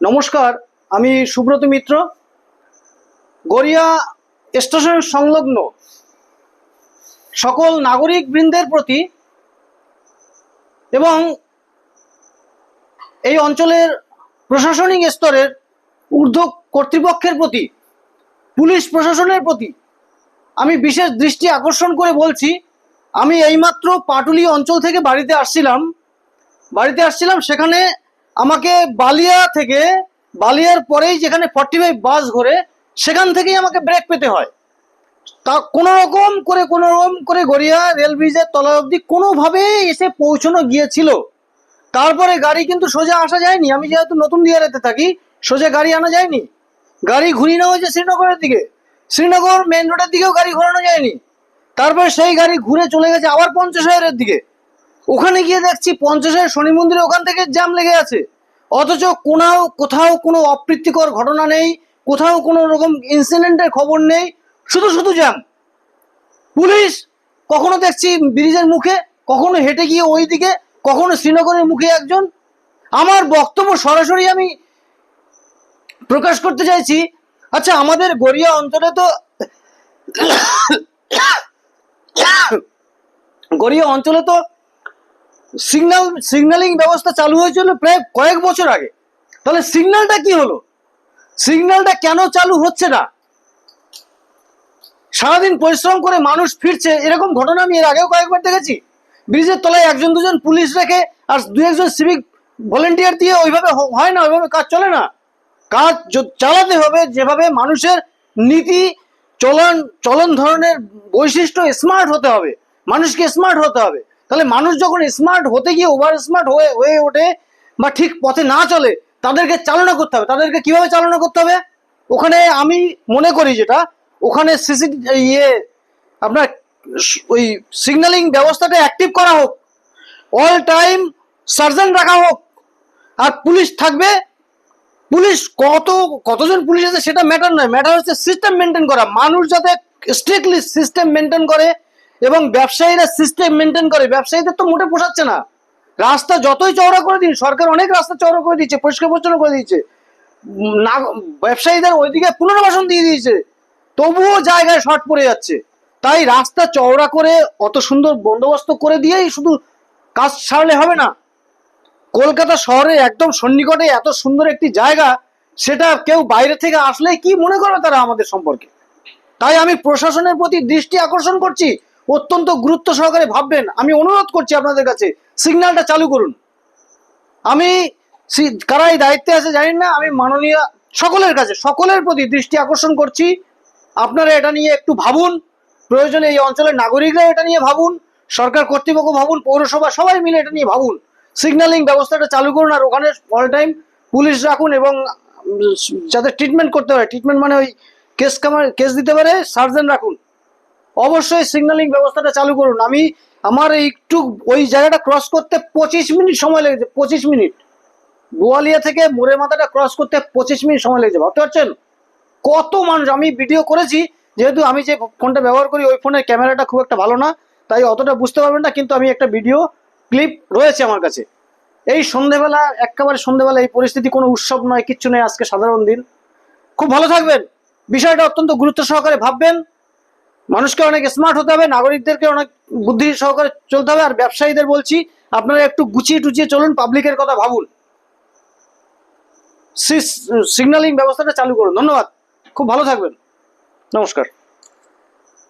নমস্কার, আমি সুব্রত মিত্র। গড়িয়া স্টেশন সংলগ্ন সকল নাগরিক বৃন্দের প্রতি এবং এই অঞ্চলের প্রশাসনিক স্তরের ঊর্ধ্ব কর্তৃপক্ষের প্রতি, পুলিশ প্রশাসনের প্রতি আমি বিশেষ দৃষ্টি আকর্ষণ করে বলছি, আমি এইমাত্র পাটুলি অঞ্চল থেকে বাড়িতে আসছিলাম। বাড়িতে আসছিলাম সেখানে আমাকে বালিয়া থেকে, বালিয়ার পরেই যেখানে ফর্টি ফাইভ বাস ঘোরে, সেখান থেকেই আমাকে ব্রেক পেতে হয়। তা কোনো রকম করে, কোনো রকম করে গড়িয়া রেল ব্রিজের তলা অবধি কোনোভাবেই এসে পৌঁছানো গিয়েছিল। তারপরে গাড়ি কিন্তু সোজা আসা যায়নি। আমি যেহেতু নতুন দিয়ারেতে থাকি, সোজা গাড়ি আনা যায়নি। গাড়ি ঘুরিয়ে নেওয়া হয়েছে শ্রীনগরের দিকে। শ্রীনগর মেন রোডের দিকেও গাড়ি ঘোরানো যায়নি। তারপরে সেই গাড়ি ঘুরে চলে গেছে আবার পঞ্চশহরের দিকে। ওখানে গিয়ে দেখছি পঞ্চশহর শনি মন্দিরে ওখান থেকে জ্যাম লেগে আছে। অথচ কোনাও, কোথাও কোনো অপ্রীতিকর ঘটনা নেই, কোথাও কোনো রকম ইনসিডেন্টের খবর নেই, শুধু শুধু জ্যাম। পুলিশ, কখনো দেখছি ব্রিজের মুখে, কখনো হেঁটে গিয়ে ওই দিকে কখনো শ্রীনগরের মুখে একজন। আমার বক্তব্য সরাসরি আমি প্রকাশ করতে চাইছি আচ্ছা আমাদের গড়িয়া অঞ্চলে তো গড়িয়া অঞ্চলে তো সিগন্যাল সিগন্যালিং ব্যবস্থা চালু হয়েছিল প্রায় কয়েক বছর আগে। তাহলে সিগন্যালটা কি হলো? সিগন্যালটা কেন চালু হচ্ছে না? সারাদিন পরিশ্রম করে মানুষ ফিরছে, এরকম ঘটনা আমি এর আগেও কয়েকবার দেখেছি। ব্রিজের তলায় একজন দুজন পুলিশ রেখে আর দু একজন সিভিক ভলেন্টিয়ার দিয়ে ওইভাবে হয় না, ওইভাবে কাজ চলে না। কাজ চালাতে হবে, যেভাবে মানুষের নীতি, চলন চলন ধরনের বৈশিষ্ট্য স্মার্ট হতে হবে। মানুষকে স্মার্ট হতে হবে। তাহলে মানুষ যখন স্মার্ট হতে গিয়ে ওভার স্মার্ট হয়ে হয়ে ওঠে বা ঠিক পথে না চলে, তাদেরকে চালনা করতে হবে। তাদেরকে কীভাবে চালনা করতে হবে? ওখানে আমি মনে করি যেটা, ওখানে সিসি ইয়ে আপনার ওই সিগন্যালিং ব্যবস্থাটা অ্যাক্টিভ করা হোক। অল টাইম সার্জেন্ট রাখা হোক। আর পুলিশ থাকবে। পুলিশ কত, কতজন পুলিশ আছে সেটা ম্যাটার নয়। ম্যাটার হচ্ছে সিস্টেম মেনটেন করা। মানুষ যাতে স্ট্রিক্টলি সিস্টেম মেনটেন করে এবং ব্যবসায়ীরা সিস্টেম মেনটেন করে। ব্যবসায়ীদের তো মোটে পোষাচ্ছে না। রাস্তা যতই চওড়া করে দিন, সরকার অনেক রাস্তা চওড়া করে দিচ্ছে পরিষ্কার পরিচ্ছন্ন করে দিচ্ছে না, ব্যবসায়ীদের ওইদিকে পুনর্বাসন দিয়ে দিয়েছে। তবুও জায়গায় শর্ট পড়ে যাচ্ছে। তাই রাস্তা চওড়া করে, অত সুন্দর বন্দোবস্ত করে দিয়েই শুধু কাজ সারলে হবে না। কলকাতা শহরে একদম সন্নিকটে এত সুন্দর একটি জায়গা, সেটা কেউ বাইরে থেকে আসলে কি মনে করবে তারা আমাদের সম্পর্কে? তাই আমি প্রশাসনের প্রতি দৃষ্টি আকর্ষণ করছি। অত্যন্ত গুরুত্ব সহকারে ভাববেন। আমি অনুরোধ করছি আপনাদের কাছে, সিগন্যালটা চালু করুন। আমি কারা এই দায়িত্বে আছে জানি না, আমি মাননীয় সকলের কাছে, সকলের প্রতি দৃষ্টি আকর্ষণ করছি। আপনারা এটা নিয়ে একটু ভাবুন। প্রয়োজনে এই অঞ্চলের নাগরিকরা এটা নিয়ে ভাবুন, সরকার কর্তৃপক্ষ ভাবুন, পৌরসভা সবাই মিলে এটা নিয়ে ভাবুন। সিগন্যালিং ব্যবস্থাটা চালু করুন আর ওখানে অল টাইম পুলিশ রাখুন এবং যাতে ট্রিটমেন্ট করতে হয় ট্রিটমেন্ট মানে ওই কেস কামার কেস দিতে পারে সার্জেন রাখুন। অবশ্যই সিগন্যালিং ব্যবস্থাটা চালু করুন। আমি আমার একটু ওই জায়গাটা ক্রস করতে পঁচিশ মিনিট সময় লেগেছে, পঁচিশ মিনিট। গোয়ালিয়া থেকে মোড়ের মাথাটা ক্রস করতে পঁচিশ মিনিট সময় লেগেছে, ভাবতে পারছেন? কত মানুষ, আমি ভিডিও করেছি, যেহেতু আমি যে ফোনটা ব্যবহার করি, ওই ফোনের ক্যামেরাটা খুব একটা ভালো না, তাই অতটা বুঝতে পারবেন না, কিন্তু আমি একটা ভিডিও ক্লিপ রয়েছে আমার কাছে। এই সন্ধেবেলা, একেবারে সন্ধেবেলা, এই পরিস্থিতি কোনো উৎসব নয়, কিচ্ছু নেই আজকে সাধারণ দিন। খুব ভালো থাকবেন। বিষয়টা অত্যন্ত গুরুত্ব সহকারে ভাববেন। মানুষকে অনেক স্মার্ট হতে হবে, নাগরিকদেরকে অনেক বুদ্ধি সহকারে চলতে হবে, আর ব্যবসায়ীদের বলছি, আপনারা একটু গুছিয়ে টুচিয়ে চলুন পাবলিকের কথা ভাবুন। সিগন্যালিং ব্যবস্থাটা চালু করুন। ধন্যবাদ। খুব ভালো থাকবেন। নমস্কার।